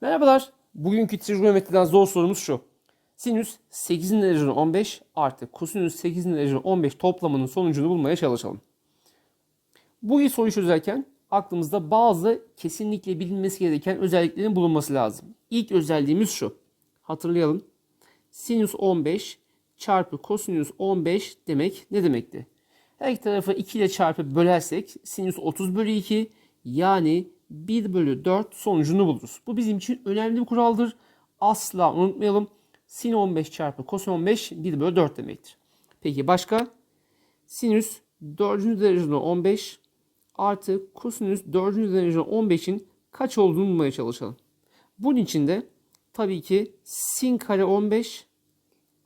Merhabalar. Bugünkü trigonometriden zor sorumuz şu. Sinüs 8'in dereceni 15 artı kosinüs 8'in dereceni 15 toplamının sonucunu bulmaya çalışalım. Bu soruyu çözerken aklımızda bazı kesinlikle bilinmesi gereken özelliklerin bulunması lazım. İlk özelliğimiz şu. Hatırlayalım. Sinüs 15 çarpı kosinüs 15 demek ne demekti? Her iki tarafı 2 ile çarpıp bölersek sinüs 30 bölü 2 yani 1 bölü 4 sonucunu buluruz. Bu bizim için önemli bir kuraldır. Asla unutmayalım. Sin 15 çarpı kosin 15 1 bölü 4 demektir. Peki başka? Sinüs 4. derecede 15 artı kosinüs 4. derecede 15'in kaç olduğunu bulmaya çalışalım. Bunun için de tabii ki sin kare 15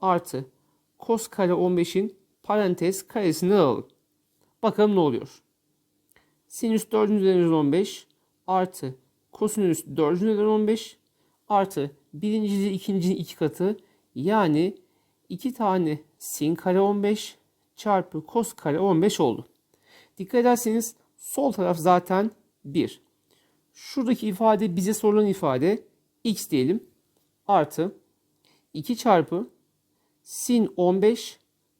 artı kos kare 15'in parantez karesini alalım. Bakalım ne oluyor. Sinüs 4. dereceden 15 artı kosinüs 4. dereceden 15 artı birincisi ikincinin iki katı yani iki tane sin kare 15 çarpı kos kare 15 oldu. Dikkat ederseniz sol taraf zaten 1. Şuradaki ifade bize sorulan ifade x diyelim artı 2 çarpı sin 15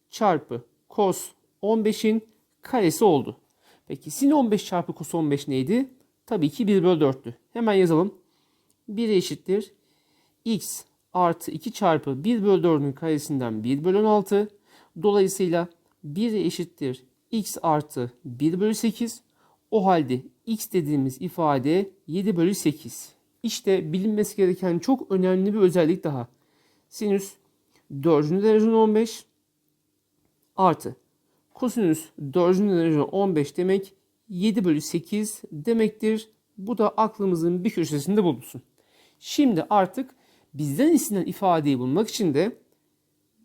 çarpı cos 15'in karesi oldu. Peki sin 15 çarpı cos 15 neydi? Tabii ki 1 bölü 4'tü. Hemen yazalım. 1 eşittir. x artı 2 çarpı 1 bölü 4'ün karesinden 1 bölü 16. Dolayısıyla 1 eşittir. x artı 1 bölü 8. O halde x dediğimiz ifade 7 bölü 8. İşte bilinmesi gereken çok önemli bir özellik daha. Sinüs 4. dereceden 15 artı kosinüs 4. dereceden 15 demek 7 bölü 8 demektir. Bu da aklımızın bir köşesinde bulunsun. Şimdi artık bizden istenen ifadeyi bulmak için de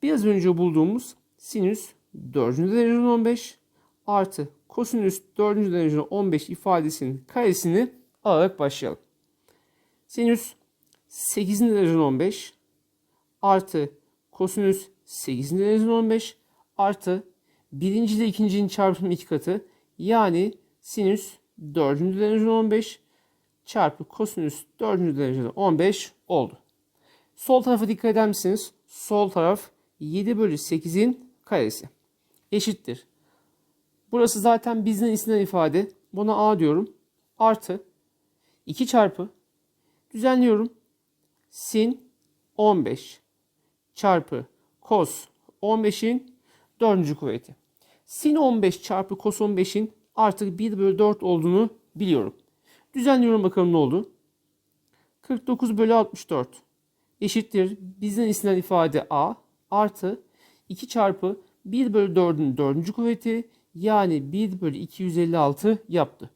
biraz önce bulduğumuz sinüs 4. dereceden 15 artı kosinüs 4. dereceden 15 ifadesinin karesini alarak başlayalım. Sinüs 8. dereceden 15 artı kosinüs 8. dereceden 15 artı birinci ile ikincinin çarpımı iki katı yani sinüs 4. dereceden 15 çarpı kosinüs 4. dereceden 15 oldu. Sol tarafa dikkat eder misiniz? Sol taraf 7 bölü 8'in karesi. Eşittir. Burası zaten bizden istenen ifade. Buna A diyorum. Artı 2 çarpı düzenliyorum. Sin 15 çarpı cos 15'in 4. kuvveti. Sin 15 çarpı cos 15'in artık 1 bölü 4 olduğunu biliyorum. Düzenliyorum bakalım ne oldu. 49 bölü 64 eşittir. Bizden istenen ifade A artı 2 çarpı 1 bölü 4'ün 4. kuvveti yani 1 bölü 256 yaptı.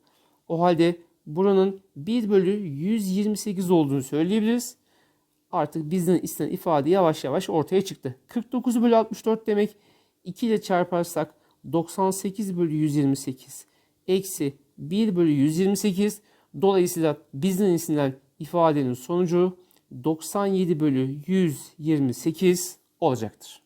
O halde buranın 1 bölü 128 olduğunu söyleyebiliriz. Artık bizden istenen ifade yavaş yavaş ortaya çıktı. 49 bölü 64 demek 2 ile çarparsak 98 bölü 128 eksi 1 bölü 128 dolayısıyla istenen ifadenin sonucu 97 bölü 128 olacaktır.